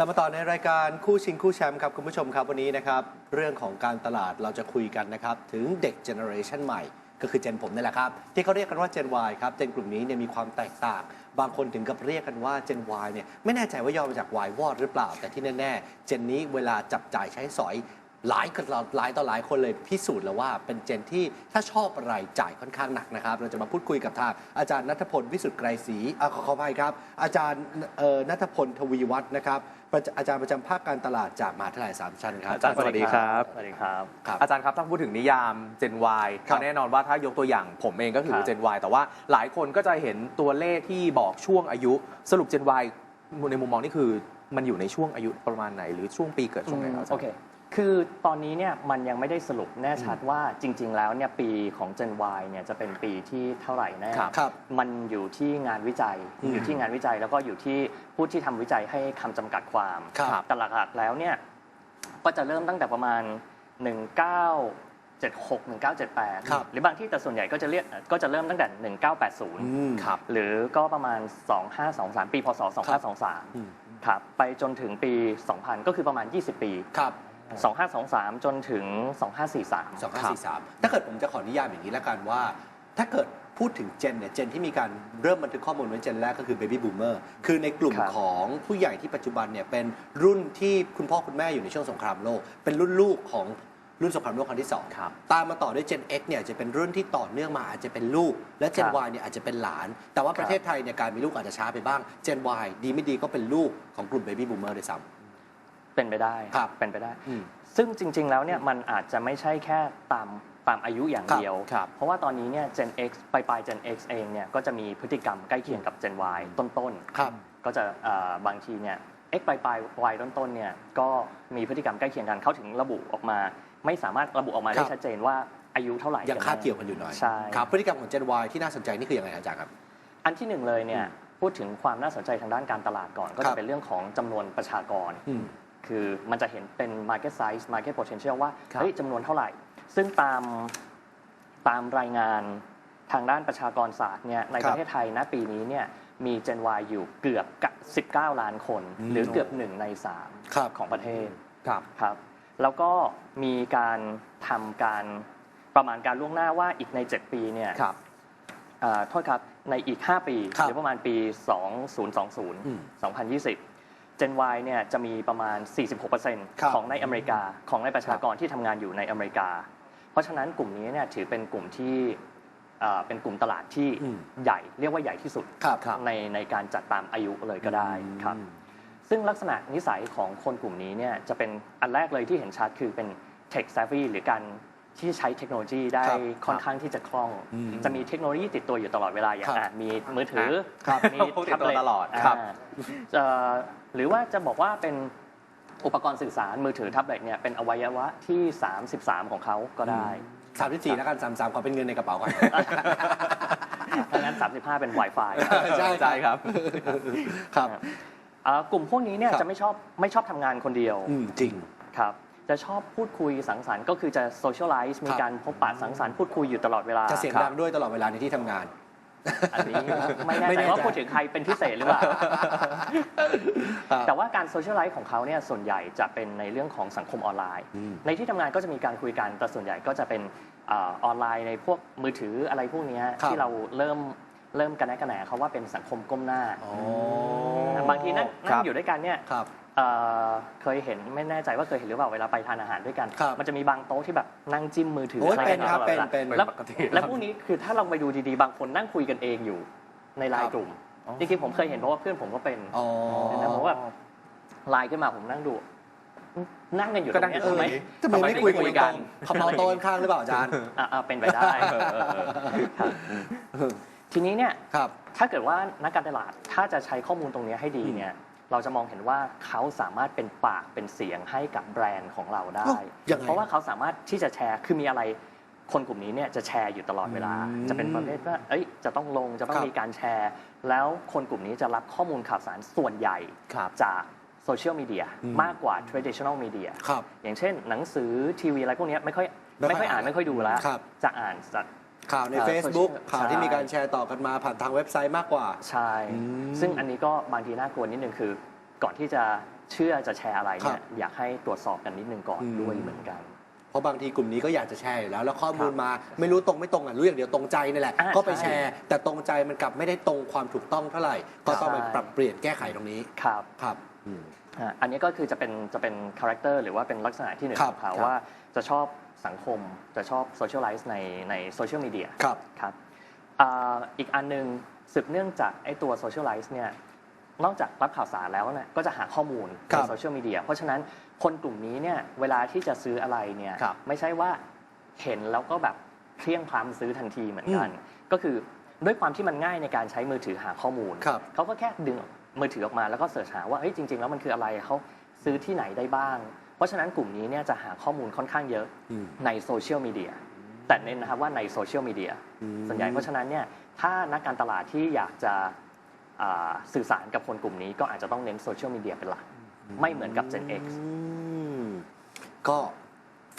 ลับมาต่อในรายการคู่ชิงคู่แชมป์ครับคุณผู้ชมครับวันนี้นะครับเรื่องของการตลาดเราจะคุยกันนะครับถึงเด็กเจเนอเรชันใหม่ ก็คือเจนผมนี่แหละครับที่เขาเรียกกันว่าเจน Y ครับเจนกลุ่มนี้เนี่ยมีความแตกต่าง บางคนถึงกับเรียกกันว่าเจน Y เนี่ยไม่แน่ใจว่าย่อมาจาก Y วอดหรือเปล่า แต่ที่แน่ๆเจนนี้เวลาจับจ่ายใช้สอย หลายคนหลายต่อหลายคนเลยพิสูจน์แล้วว่าเป็นเจนที่ถ้าชอบอะไรจ่ายค่อนข้างหนักนะครับ เราจะมาพูดคุยกับทางอาจารย์นัทพลวิสุทธิ์ไกรศรีอะขอขออภัยครับ อาจารย์เอ่อนัทพลทวีวัฒน์นะครับประจอาจารย์ประจำภาคการตลาดจากมหาวิทยาลัยสามชั้นครับ อาจารย์สวัสดีครับสวัสดีครับ ครับอาจารย์ครับถ้าพูดถึงนิยาม Gen Y ครับก็แน่นอนว่าถ้ายกตัวอย่างผมเองก็คือ ครับ Gen Y แต่ว่าหลายคนก็จะเห็นตัวเลขที่บอกช่วงอายุ สรุป Gen Y ในมุมมองนี่คือมันอยู่ในช่วงอายุประมาณไหน หรือช่วงปีเกิดช่วงไหนครับอาจารย์โอเคคือตอนนี้เนี่ยมันยังไม่ได้สรุปแน่ชัดว่าจริง ๆ แล้วเนี่ยปีของ Gen Y เนี่ยจะเป็นปีที่เท่าไหร่แน่ครับครับมันอยู่ที่งานวิจัยอืมอยู่ที่งานวิจัยแล้วก็อยู่ที่ผู้ที่ทำวิจัยให้คำจำกัดความครับ แต่หลักๆแล้วเนี่ยก็จะเริ่มตั้งแต่ประมาณ 1976 1978ครับหรือบางที่แต่ส่วนใหญ่ก็จะเรียกก็จะเริ่มตั้งแต่อื1980มครับ หรือก็ประมาณ 2523 ปี พศอืม2523 ครับ ไปจนถึงปี 2000 ก็คือประมาณ 20 ปี ครับ 2523 จนถึง 2543 2543 ถ้าเกิดผมจะขอนิยามอย่างนี้แล้วกันว่า ถ้าเกิดพูดถึงเจนเนี่ยเจนที่มีการเริ่มบันทึกข้อมูลไว้เจนแรกก็คือ Baby Boomer คือในกลุ่มครับ ของผู้ใหญ่ที่ปัจจุบันเนี่ยเป็นรุ่นที่คุณพ่อคุณแม่อยู่ในช่วงสงครามโลก เป็นรุ่นลูกของรุ่นสงครามโลกครั้งที่สอง ครับ ตามมาต่อด้วย Gen X เนี่ยจะเป็นรุ่นที่ต่อเนื่องมาอาจจะเป็นลูก และ Gen ครับ Y เนี่ยอาจจะเป็นหลาน แต่ว่าประเทศไทยเนี่ยการมีลูกอาจจะช้าไปบ้าง Gen Y ดีไม่ดีก็เป็นลูกของกลุ่ม Baby Boomer ด้วยซ้ เป็นไปได้ครับเป็นไปได้ำอืม ซึ่งจริง ๆ แล้วเนี่ยมันอาจจะไม่ใช่แค่ตามตามอายุอย่างครับเดียวครับเพราะว่าตอนนี้เนี่ย Gen X ปลายปลาย Gen X เองเนี่ยก็จะมีพฤติกรรมใกล้เคียงกับ Gen Y ต้นๆ ครับก็จะเอ่อบางทีเนี่ย X ปลายปลาย Y ต้นๆ เนี่ยก็มีพฤติกรรมใกล้เคียงกันเขาถึงระบุออกมา ไม่สามารถระบุออกมาคได้รับ ชัดเจนว่าอายุเท่าไหร่ยังคาดเกี่ยวกันอยู่หน่อยใช่ ครับพฤติกรรมของ Gen Y ที่น่าสนใจนี่คือยังไงอาจารย์ครับ อันที่หนึ่งเลยเนี่ยพูดถึงความน่าสนใจทางด้านการตลาดก่อน ก็ครัจะบ เป็นเรื่องของจำนวนประชากร อืม คือมันจะเห็นเป็น market size market potential ว่าครับเฮ้ยจำนวนเท่าไหร่ ซึ่งตามตามรายงานทางด้านประชากรศาสตร์เนี่ยในครับประเทศไทยณปีนี้เนี่ยมี Gen Y อยู่เกือบกับ19 ล้านคนอืมหรือเกือบหนึ่งในครับ3ของประเทศครับครับ แล้วก็มีการทำการประมาณการล่วงหน้าว่าอีกใน 7 ปีเนี่ยครับเอ่อโทษครับในอีก 5 ปีครับหรือประมาณปีอืม2020 2020 Gen Y เนี่ยจะมีประมาณครับ46%ของในอเมริกาของในประชากรที่ทำงานอยู่ในอเมริกา เพราะฉะนั้นกลุ่มนี้เนี่ยถือเป็นกลุ่มที่เอ่อเป็นกลุ่มตลาดที่อืมใหญ่เรียกว่าใหญ่ที่สุดครับในในการจัดตามอายุเลยก็ได้ครับซึ่งลักษณะนิสัยของคนกลุ่มนี้เนี่ยจะเป็นอันแรกเลยที่เห็นชัดคือเป็น tech savvy หรือการที่ใช้เทคโนโลยีได้ครับค่อนข้างที่จะคล่องอืมจะมีเทคโนโลยีติดตัวอยู่ตลอดเวลาอย่างครับอะมีมือถือครับมีพกติดตัวแท็บเล็ตลอดครับาเอ่อ หรือว่าจะบอกว่าเป็นอุปกรณ์สื่อสารมือถือแท็บเล็ตเนี่ยเป็นอวัยวะที่ 33 ของเขาก็ได้ สามที่สี่แล้วกันสามสามขอเป็นเงินในกระเป๋าก่อน ดังนั้น 35 เป็น Wi-Fi ใช่ใช่ครับ ครับอ่ากลุ่มพวกนี้เนี่ยครับ จะไม่ชอบไม่ชอบทำงานคนเดียวอืมจริง ครับจะชอบพูดคุยสังสรรค์ก็คือจะ socialize มีการพบปะสังสรรค์พูดคุยอยู่ตลอดเวลาจะเสียงครับดังด้วยตลอดเวลาในที่ทำงาน อันนี้ไม่แน่ไม่ใจแน่ใจว่าพูดถึงใครเป็นพิเศษหรือเปล่าครับแต่ว่าการ socialize ของเขาเนี่ยส่วนใหญ่จะเป็นในเรื่องของสังคมออนไลน์อืมในที่ทำงานก็จะมีการคุยกัน แต่ส่วนใหญ่ก็จะเป็นเออออนไลน์ในพวกมือถืออะไรพวกเนี้ยครับที่เราเริ่มเริ่มกันแนกกันแหนเขาว่าเป็นสังคมก้มหน้าอ๋อบางทีนั่งครันั่งบอยู่ด้วยกันเนี่ยครับ เอ่อเคยเห็นไม่แน่ใจว่าเคยเห็นหรือเปล่าเวลาไปทานอาหารด้วยกัน ครับมันจะมีบางโต๊ะที่แบบนั่งจิ้มมือถือโอ้ยอะไรเป็นกัครับตลอดเป็นวลาเป็นแล้วปกติแล้วพวกนี้คือถ้าเราไปดูดีๆ บางคนนั่งคุยกันเองอยู่ในไลครัน์บกลุ่มอ๋อ จริงๆผมเคยเห็นเพราะว่าเพื่อนผมก็เป็น อ๋อนะผมแบบ ไลน์ขึ้นมาผมนั่งดู นั่งกันอยู่ตก็รนั่งงเนี้ยเออทำไมทำไมไม่คุยทำไมไม่คุยกักันนเขาเมาโต๊ะข้างๆหรือเปล่าอาจารย์ อะอะเป็นไปได้ เออเออเออครับทีนี้เนี่ย ครับ ถ้าเกิดว่านักการตลาดถ้าจะใช้ข้อมูลตรงนี้ให้ดีเนี่ย เราจะมองเห็นว่าเขาสามารถเป็นปากเป็นเสียงให้กับแบรนด์ของเราได้ อ้าวยังไง เพราะว่าเขาสามารถที่จะแชร์คือมีอะไรคนกลุ่มนี้เนี่ยจะแชร์อยู่ตลอดเวลา อืมจะเป็นประเภทว่าเอ้ยจะต้องลงจะต้อคงรับ มีการแชร์ แล้วคนกลุ่มนี้จะรับข้อมูลข่าวสารส่วนใหญ่ครับ จากโซเชียลมีเดียอืม มากกว่า traditional media ครับ อย่างเช่นหนังสือทีวีอะไรพวกเนี้ยไม่ค่อยไม่ค่อยไม่ค่อยอ่านอ่านไม่ค่อยดูแล้ว ครับจะอ่านจาก ข่าวใน เอ่อ Facebook social ข่าวที่ใช่มีการแชร์ต่อกันมาผ่านทางเว็บไซต์มากกว่า ใช่ อืมซึ่งอันนี้ก็บางทีน่ากลัวนิดนึงคือ ก่อนที่จะเชื่อจะแชร์อะไรเนี่ครัยบอยากให้ตรวจสอบกันนิดนึงก่อนอืม ด้วยเหมือนกัน เพราะบางทีกลุ่มนี้ก็อยากจะแชร์อยู่แล้ว แล้วข้อมูลครับมาไม่รู้ตรงไม่ตรงอะรู้อย่างเดียวตรงใจนี่แหละ อ่าก็ไปใช่แชร์ แต่ตรงใจมันกลับไม่ได้ตรงความถูกต้องเท่าไหร่ ก็ต้องไปใช่ ปรับเปลี่ยนแก้ไขตรงนี้ครับครับอืม อะอันนี้ก็คือจะเป็นจะเป็นคาแรคเตอร์หรือว่าเป็นลักษณะที่หนึ่งครัขบองเขาครับว่าจะชอบ สังคมจะชอบโซเชียลไลซ์ในในโซเชียลมีเดียครับครับอ่าอีกอันหนึงสืบเนื่องจากไอ้ตัวโซเชียลไลซ์เนี่ยนอกจากรับข่าวสารแล้วเนี่ยก็จะหาข้อมูลครัในบโซเชียลมีเดียเพราะฉะนั้นคนกลุ่มนี้เนี่ยเวลาที่จะซื้ออะไรเนี่ยครับไม่ใช่ว่าเห็นแล้วก็แบบเพลียงพล้ำซื้อทันทีเหมือนกัน ก็คือด้วยความที่มันง่ายในการใช้มือถือหาข้อมูลครับเขาก็แค่ดึงมือถือออกมาแล้วก็เสิร์ชหาว่าเฮ้ยจริง ๆ แล้วมันคืออะไรเขาซื้อที่ไหนได้บ้าง เพราะฉะนั้นกลุ่มนี้เนี่ยจะหาข้อมูลค่อนข้างเยอะอืมในโซเชียลมีเดียแต่เน้นนะครับว่าในโซเชียลมีเดียอืมส่วนใหญ่เพราะฉะนั้นเนี่ยถ้านักการตลาดที่อยากจะอ่าสื่อสารกับคนกลุ่มนี้ก็อาจจะต้องเน้นโซเชียลมีเดียเป็นหลัก ไม่เหมือนกับ Gen X อืมก็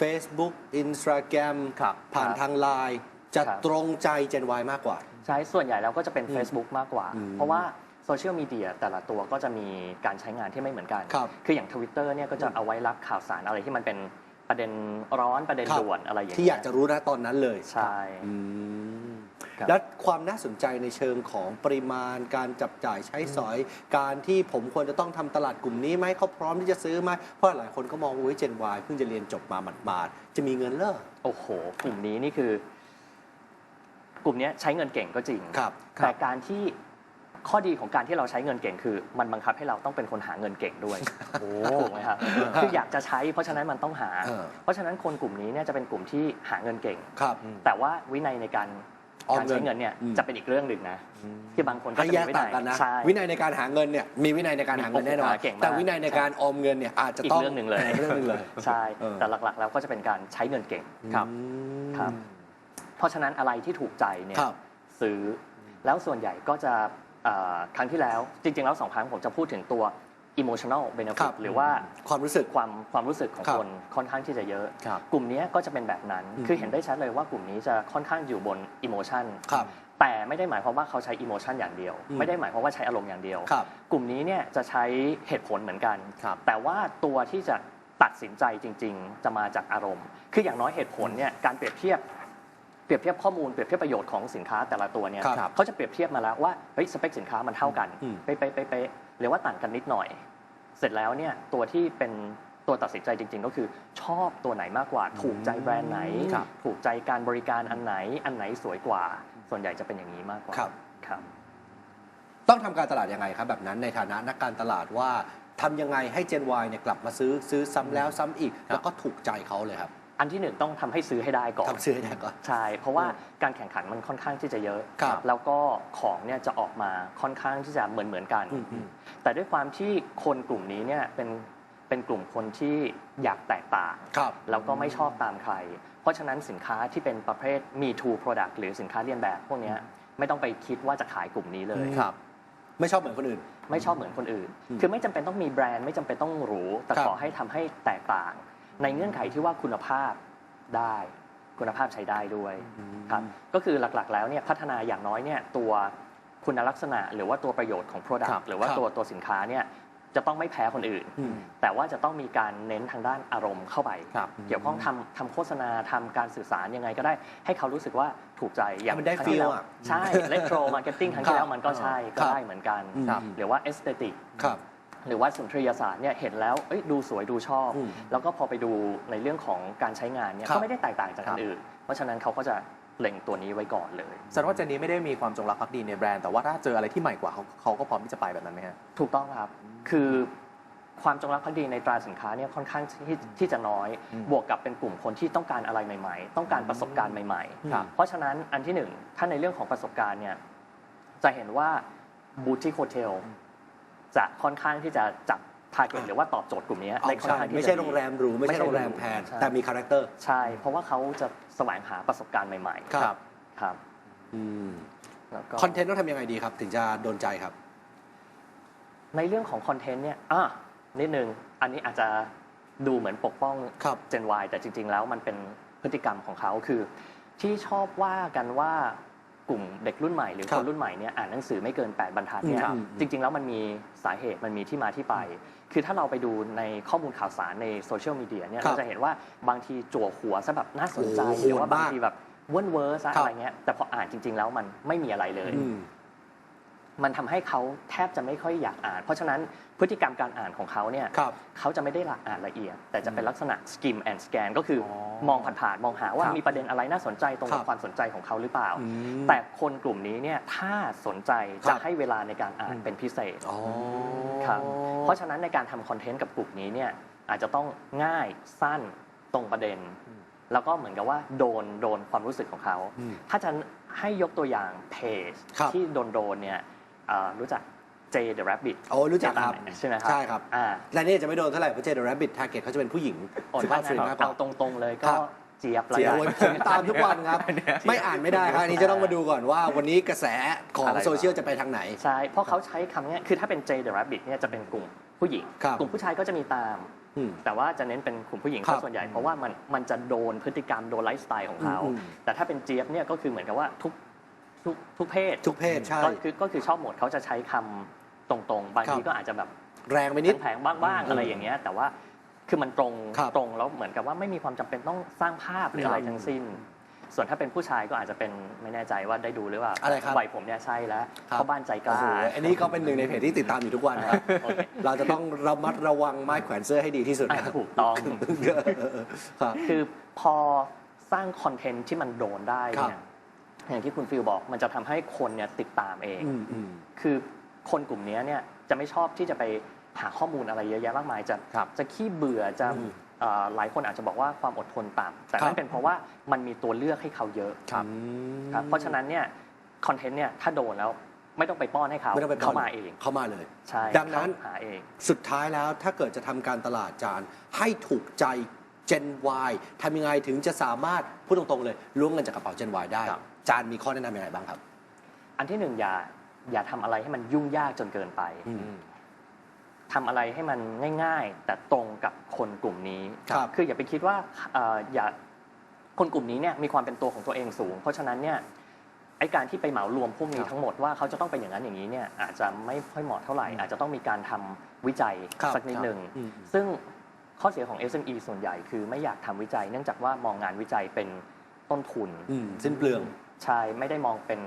Facebook Instagram ครับผ่านครับทางไลน์จะครับตรงใจ Gen Y มากกว่า ใช้ส่วนใหญ่แล้วก็จะเป็นอืม Facebook มากกว่าอืมเพราะว่า โซเชียลมีเดียแต่ละตัวก็จะมีการใช้งานที่ไม่เหมือนกันครับคืออย่าง Twitter เนี่ยก็จะเอาไว้รับข่าวสารอะไรที่มันเป็นประเด็นร้อนประเด็นครับ ด่วนอะไรอย่างที่เงี้อยากจะรู้นะตอนนั้นเลยใช่ อืมครับ แล้วความน่าสนใจในเชิงของปริมาณการจับจ่ายใช้สอย การที่ผมควรจะต้องทำตลาดกลุ่มนี้ไหมเขาพร้อมที่จะซื้อไหมเพราะหลายคนก็มองว่าเจนวายเพิ่งจะเรียนจบมาหมาดๆจะมีเงินเลอโอ้โห กลุ่มนี้นี่คือ กลุ่มเนี้ยใช้เงินเก่งก็จริง ครับ แต่การที่ ข้อดีของการที่เราใช้เงินเก่งคือ มันบังคับให้เราต้องเป็นคนหาเงินเก่งด้วยโอ้ถูกไหมครับคืออยากจะใช้ เพราะฉะนั้นมันต้องหาเออเพราะฉะนั้นคนกลุ่มนี้เนี่ยจะเป็นกลุ่มที่หาเงินเก่งครับแต่ว่าวินัยในการออมการใช้เงินเนี่ยอืมจะเป็นอีกเรื่องหนึ่งนะที่บางคนก็ให้จะแยมีกวิต่านังยกันนะใช่วินัยในการหาเงินเนี่ยมีวินัยในการหาเงินแน่นอนโอ้โหเก่งมากแต่วินัยในการออมเงินเนี่ยอาจจะอีกต้องเรื่องหนึ่งเลยเรื่องหนึงเลยใช่เออแต่หลักๆแล้วก็จะเป็นการใช้เงินเก่งครับอืมครับ เพราะฉะนั้นอะไรที่ถูกใจเนี่ยครับซื้อแล้วส่วนใหญ่ก็จะเอ่อครั้งที่แล้วจริงๆแล้วสองครั้งผมจะพูดถึงตัว emotional ครั benefit บหรือว่าความรู้สึกความความรู้สึกของครับคนค่อนข้างที่จะเยอะ ครับกลุ่มนี้ก็จะเป็นแบบนั้น อืมคือเห็นได้ชัดเลยว่ากลุ่มนี้จะค่อนข้างอยู่บน emotion ครับแต่ไม่ได้หมายความว่าเขาใช้ emotion อย่างเดียว อืม ไม่ได้หมายความว่าใช้อารมณ์อย่างเดียว ครับ กลุ่มนี้เนี่ยจะใช้เหตุผลเหมือนกัน ครับแต่ว่าตัวที่จะตัดสินใจจริง ๆ จะมาจากอารมณ์ คืออย่างน้อยเหตุผลเนี่ยการเปรียบเทียบเป รียบเทียบข้อมูลเปรียบเทียบประโยชน์ของสินค้าแต่ละตัวเนี่ยครับเขาจะเปรียบเทียบมาแล้วว่าเฮ้ยสเปคสินค้ามันเท่ากันอืม เป๊ะเป๊ะเป๊ะเป๊ะหรือว่าต่างกันนิดหน่อย เสร็จแล้วเนี่ยตัวที่เป็นตัวตัดสินใจจริง ๆ ก็คือชอบตัวไหนมากกว่า ถูกใจแบรนด์ไหน ครับ ถูกใจการบริการอันไหนอันไหนสวยกว่า ส่วนใหญ่จะเป็นอย่างนี้มากกว่าครับ ครับ ต้องทำการตลาดยังไงครับ แบบนั้นในฐานะนักการตลาดว่าทำยังไงให้ Gen Y เนี่ยกลับมาซื้อซื้อซ้ำแล้วซ้ำอีก แล้วก็ถูกใจเขาเลยครับ อันที่หนึ่งต้องทำให้ซื้อให้ได้ก่อนทำซื้อให้ได้ก่อนใช่เพราะว่าการแข่งขันมันค่อนข้างที่จะเยอะครับแล้วก็ของเนี่ยจะออกมาค่อนข้างที่จะเหมือนเหมือนๆกันอืมอืมแต่ด้วยความที่คนกลุ่มนี้เนี่ยเป็นเป็นกลุ่มคนที่อยากแตกต่างครับแล้วก็ไม่ชอบตามใคร เพราะฉะนั้นสินค้าที่เป็นประเภท me too product หรือสินค้าเลียนแบบพวกเนี้ยไม่ต้องไปคิดว่าจะขายกลุ่มนี้เลยครับไม่ชอบเหมือนคนอื่น ไม่ชอบเหมือนคนอื่นอืมคือไม่จำเป็นต้องมีแบรนด์ไม่จำเป็นต้องหรู แต่ครับขอให้ทำให้แตกต่าง ในเงื่อนไขที่ว่าคุณภาพได้คุณภาพใช้ได้ด้วยครับก็คือหลักๆ แล้วเนี่ยพัฒนาอย่างน้อยเนี่ยตัวคุณลักษณะหรือว่าตัวประโยชน์ของครั Product บหรือว่าครับตัวตัวสินค้าเนี่ยจะต้องไม่แพ้คนอื่นอืมแต่ว่าจะต้องมีการเน้นทางด้านอารมณ์เข้าไปครับเกี่ยวข้องทำทำโฆษณาทำการสื่อสารยังไงก็ได้ให้เขารู้สึกว่าถูกใจอย่างให้มันได้ครั้งที่แล้ว feel อะใช่เลโทรมาร์เก็ตติ้งครั้งที่แล้วมันก็ใช่คก็รับได้เหมือนกันอืมครับหรือว่าเอสเตติกครับ หรือว่าสุนทรียศาสตร์เนี่ยเห็นแล้วเอ้ยดูสวยดูชอบ อืมแล้วก็พอไปดูในเรื่องของการใช้งานเนี่ยครับก็ไม่ได้แตกต่างจากครัอับ นอื่น เพราะฉะนั้นเขาก็จะเล็งตัวนี้ไว้ก่อนเลย แสดงว่าเจนนี้ไม่ได้มีความจงรักภักดีในแบรนด์แต่ว่าถ้าเจออะไรที่ใหม่กว่าเขาเขาก็พร้อมที่จะไปแบบนั้นไหมฮะ ถูกต้องครับ คือความจงรักภักดีในตราสินค้าเนี่ยค่อนข้างที่ที่จะน้อย อืมบวกกับเป็นกลุ่มคนที่ต้องการอะไรใหม่ๆ ต้องการประสบการณ์ใหม่ครับ ๆ เพราะฉะนั้นอันที่หนึ่งถ้าในเรื่องของประสบการณ์เนี่ยจะเห็นว่าบูติ k โฮเทล จะค่อนข้างที่จะจับทาร์เก็ตหรือว่าตอบโจทย์กลุ่มนี้เอาได้ค่อนใช่ข้างที่จะไม่ใช่ดีโรงแรมหรูไม่ใช่โรงแรมแพงใช่แต่มีคาแรคเตอร์ใช่ เพราะว่าเขาจะแสวงหาประสบการณ์ใหม่ๆ ครับครับอืมแล้วก็คอนเทนต์ต้องทำยังไงดีครับ ถึงจะโดนใจครับ ในเรื่องของคอนเทนต์เนี่ยอะนิดนึงอันนี้อาจจะดูเหมือนปกป้องครับ Gen Y แต่จริง ๆ แล้วมันเป็นพฤติกรรมของเขาคือ ที่ชอบว่ากันว่า กลุ่มเด็กรุ่นใหม่หรือครัคบนรุ่นใหม่เนี่ยอ่านหนังสือไม่เกิน 8 บรรทัดเนี่ยครับ จริง ๆ แล้วมันมีสาเหตุมันมีที่มาที่ไป คือถ้าเราไปดูในข้อมูลข่าวสารในโซเชียลมีเดียเนี่ยครับเราจะเห็นว่าบางทีจั่วหัวซะแบบน่าสนใจโอ้โหหรือว่าโหดบางมากทีแบบเว่นเวอร์ซะครับอะไรเงี้ยแต่พออ่านจริง ๆ แล้วมันไม่มีอะไรเลย อืม มันทำให้เขาแทบจะไม่ค่อยอยากอ่าน เพราะฉะนั้นพฤติกรรมการอ่านของเขาเนี่ยครับเขาจะไม่ได้ละอ่านละเอียด แต่จะเป็นลักษณะ skim and scan ก็คือออมองผ่านๆมองหาว่าครับมีประเด็นอะไรน่าสนใจตรงครักับบความสนใจของเขาหรือเปล่าอืมแต่คนกลุ่มนี้เนี่ยถ้าสนใจครัจะบให้เวลาในการอ่านอืมเป็นพิเศษอ๋อครับเพราะฉะนั้นในการทำคอนเทนต์กับกลุ่มนี้เนี่ยอาจจะต้องง่ายสั้นตรงประเด็นแล้วก็เหมือนกับว่าโดนโดนความรู้สึกของเขาอืมถ้าจะให้ยกตัวอย่างเพจครับที่โดนโดนๆเนี่ยเอ่อ รู้จัก J the Rabbit โอ้รู้จักครับ ใช่ไหมครับใช่ครับอ่าและนี่จะไม่โดนเท่าไหร่เพราะเจเดอร์แรบบิททาร์เก็ตเขาจะเป็นผู้หญิงโอนสุมาภาพสตรีมากกว่าเอาตรงๆเลยครัก็บเจี๊ยบละเจียกันโอ้ยผมตามทุกวันครับ ไม่อ่านไม่ได้ครับอันนี้จะต้องมาดูก่อนว่าวันนี้กระแสของอะไรโซเชียลจะไปทางไหน ใช่ เพราะเขาใช้คำเนี้ยคือถ้าเป็น J the Rabbit เนี่ยจะเป็นกลุ่มผู้หญิงครับกลุ่มผู้ชายก็จะมีตามอืมแต่ว่าจะเน้นเป็นกลุ่มผู้หญิงครัซะบส่วนใหญ่เพราะว่ามันมันจะโดนพฤติกรรมโดนไลฟ์สไตล์ของเขาอืมแต่ถ้าเป็นเจี๊ยบเนี่ยก็คือเหมือนกับว่าทุก ทุกทุกเพศทุกเพศใช่ ก็คือก็คือชอบหมดเขาจะใช้คำตรงๆ บางทีครับ ก็อาจจะแบบแรงไปนิด แผงๆบ้างๆอะไรอย่างเงี้ย แต่ว่าคือมันตรงครับตรงแล้วเหมือนกับว่าไม่มีความจำเป็นต้องสร้างภาพหรืออะไรครับทั้งสิ้น ส่วนถ้าเป็นผู้ชายก็อาจจะเป็นไม่แน่ใจว่าได้ดูหรือเปล่าอะไรครับ วัยผมเนี่ยใช่แล้วครับเข้าบ้านใจกโอ้ล้าโหอันนี้ก็เป็นหนึ่งในเพจที่ติดตามอยู่ทุกวันครับ โอเค เราจะต้องระมัดระวังไม้แขวนเสื้อให้ดีที่สุดอะครับถูกต้อง ครับ คือพอสร้างคอนเทนต์ที่มันโดนได้เนี่ย อย่างที่คุณฟิลบอกมันจะทำให้คนเนี่ยติดตามเองอืมอืมคือคนกลุ่มนี้เนี่ยจะไม่ชอบที่จะไปหาข้อมูลอะไรเยอะแยะมากมายจะครับจะขี้เบื่อจะอืมเอ่อหลายคนอาจจะบอกว่าความอดทนต่ำแต่ครับนั่นเป็นเพราะว่ามันมีตัวเลือกให้เขาเยอะครับอืมครับเพราะฉะนั้นเนี่ยคอนเทนต์เนี่ยถ้าโดนแล้วไม่ต้องไปป้อนให้เขาไม่ต้องไปเขามาเองเข้ามาเลยใช่ดังนั้นเขาหาเองสุดท้ายแล้วถ้าเกิดจะทำการตลาดจานให้ถูกใจ Gen Y ทำยังไงถึงจะสามารถพูดตรงๆเลยล้วงเงินจากกระเป๋า Gen Y ได้ครับ จานมีข้อแนะนำยังไงบ้างครับ อันที่หนึ่งอย่าอย่าทำอะไรให้มันยุ่งยากจนเกินไปอืม ทำอะไรให้มันง่าย ๆ แต่ตรงกับคนกลุ่มนี้ครับคืออย่าไปคิดว่าเอ่ออย่าคนกลุ่มนี้เนี่ยมีความเป็นตัวของตัวเองสูง เพราะฉะนั้นเนี่ยไอการที่ไปเหมารวมพวกนี้ครับทั้งหมดว่าเขาจะต้องเป็นอย่างนั้นอย่างนี้เนี่ยอาจจะไม่ค่อยเหมาะเท่าไหร่ อาจจะต้องมีการทำวิจัยครับสักนิดหนึ่งอืม ซึ่งข้อเสียของ SME ส่วนใหญ่คือไม่อยากทำวิจัย เนื่องจากว่ามองงานวิจัยเป็นต้นทุน อืมสิ้นเปลือง ใช่ไม่ได้มองเป็น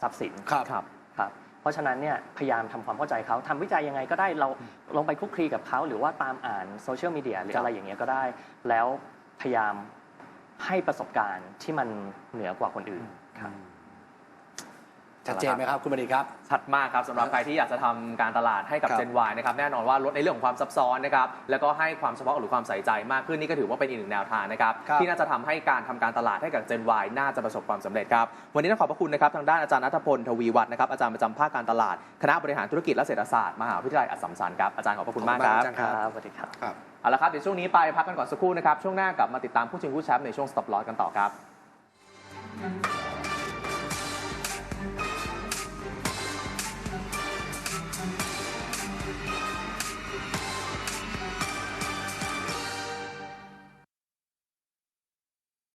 ทรัพย์สินครับ ครับครับ เพราะฉะนั้นเนี่ยพยายามทำความเข้าใจเขาทำวิจัยยังไงก็ได้เราลองไปคลุกคลีกับเขา หรือว่าตามอ่านโซเชียลมีเดียหรือครับอะไรอย่างเงี้ยก็ได้ แล้วพยายามให้ประสบการณ์ที่มันเหนือกว่าคนอื่นครับ ชัดเจนไหมครับคุณบดีครับ ชัดมากครับสำหรับใครที่อยากจะทำการตลาดให้กับครับ Gen Y นะครับแน่นอนว่าลดในเรื่องของความซับซ้อนนะครับแล้วก็ให้ความเฉพาะหรือความใส่ใจมากขึ้นนี่ก็ถือว่าเป็นอีกหนึ่งแนวทางนะครับครับ ที่น่าจะทำให้การทำการตลาดให้กับ Gen Y น่าจะประสบความสำเร็จครับวันนี้ต้องขอบพระคุณนะครับทางด้านอาจารย์นัทพลทวีวัฒน์นะครับอาจารย์ประจำภาคการตลาดคณะบริหารธุรกิจและเศรษฐศาสตร์มหาวิทยาลัยอัสสัมชัญครับอาจารย์ขอบพระคุณมากครับ ขอบคุณมากอาจารย์ครับ สวัสดีครับ ครับ เอาละครับ เดี๋ยวช่วงนี้ไปพักกันก่อนสักครู่นะครับ ช่วงหน้ากลับมาติดตามผู้ชิงผู้แชมป์ในช่วง Stop Loss กันต่อครับ